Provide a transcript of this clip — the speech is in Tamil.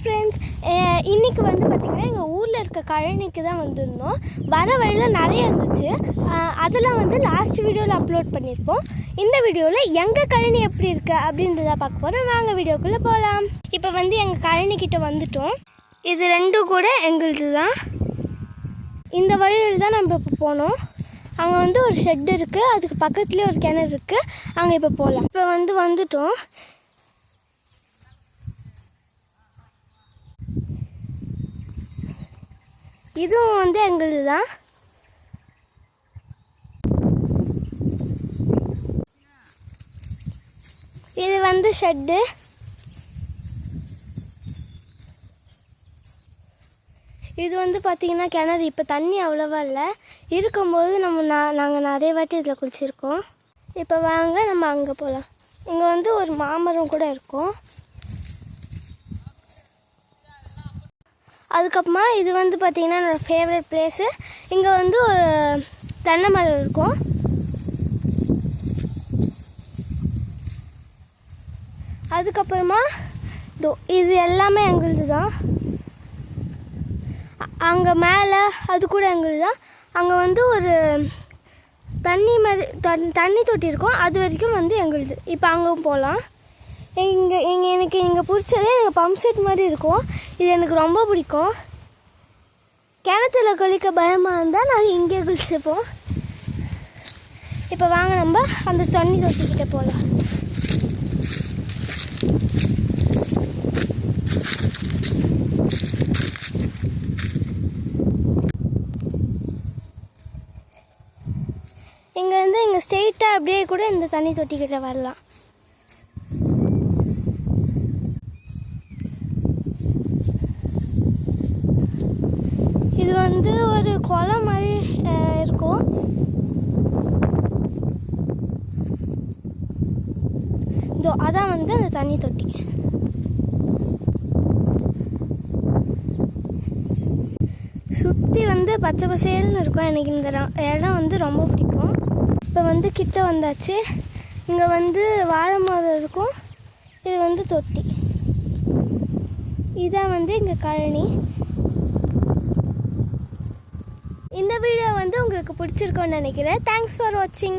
ஃப்ரெண்ட்ஸ் இன்றைக்கி வந்து பார்த்திங்கன்னா எங்கள் ஊரில் இருக்க கழனிக்கு தான் வந்திருந்தோம். வர வழியில் நிறைய இருந்துச்சு. அதெல்லாம் வந்து லாஸ்ட் வீடியோவில் அப்லோட் பண்ணியிருப்போம். இந்த வீடியோவில் எங்கள் கழனி எப்படி இருக்குது அப்படின்றத பார்க்க போகிறோம் வாங்க வீடியோக்குள்ளே போகலாம் இப்போ வந்து எங்கள் கழனிக்கிட்ட வந்துட்டோம். இது ரெண்டும் கூட எங்களுது தான். இந்த வழியில் தான் நம்ம இப்போ போனோம். அங்கே வந்து ஒரு ஷெட் இருக்குது அதுக்கு பக்கத்துலேயே ஒரு கிணறு இருக்குது அங்கே இப்போ போகலாம் இப்போ வந்து வந்துட்டோம். இதுவும் வந்து எங்களுது தான். இது வந்து ஷெட்டு. இது வந்து பார்த்திங்கன்னா கிணறு. இப்போ தண்ணி அவ்வளோவா இல்லை. இருக்கும்போது நம்ம நான் நாங்கள் நிறைய வாட்டி இதில் குளிச்சிருக்கோம். இப்போ வாங்க நம்ம அங்கே போகலாம் இங்கே வந்து ஒரு மாமரம் கூட இருக்கும். அதுக்கப்புறமா இது வந்து பார்த்திங்கன்னா என்னோடய ஃபேவரட் பிளேஸு இங்கே வந்து ஒரு தென்னை மரம் இருக்கும். அதுக்கப்புறமா இது எல்லாமே எங்களுது தான். அங்கே மேலே அது கூட எங்களுது தான். அங்கே வந்து ஒரு தண்ணி மாதிரி தண்ணி தொட்டி இருக்கும். அது வரைக்கும் வந்து எங்களுது. இப்போ அங்கே போகலாம் இங்கே இங்கே எனக்கு இங்கே பிடிச்சதே எனக்கு பம்ப் செட் மாதிரி இருக்கும். இது எனக்கு ரொம்ப பிடிக்கும். கிணத்துல குளிக்க பயமாக இருந்தால் நாங்கள் இங்கே குளிச்சுப்போம். இப்போ வாங்க நம்ம அந்த தண்ணி தொட்டிக்கிட்ட போகலாம் இங்கேருந்து இங்கே ஸ்ட்ரெயிட்டாக அப்படியே கூட இந்த தண்ணி தொட்டிக்கிட்ட வரலாம் இது வந்து ஒரு குளம் மாதிரி இருக்கும். இதோ அதான் வந்து அந்த தண்ணி தொட்டி. சுற்றி வந்து பச்சை பசேல்னு இருக்கும் எனக்கு இந்த இடம் வந்து ரொம்ப பிடிக்கும். இப்போ வந்து கிட்ட வந்தாச்சு. இங்கே வந்து வாழை மரம் இருக்கும். இது வந்து தொட்டி. இதான் வந்து இங்கே கழனி. இந்த வீடியோ வந்து உங்களுக்கு பிடிச்சிருக்கோன்னு நினைக்கிறேன். தேங்க்ஸ் ஃபார் வாட்சிங்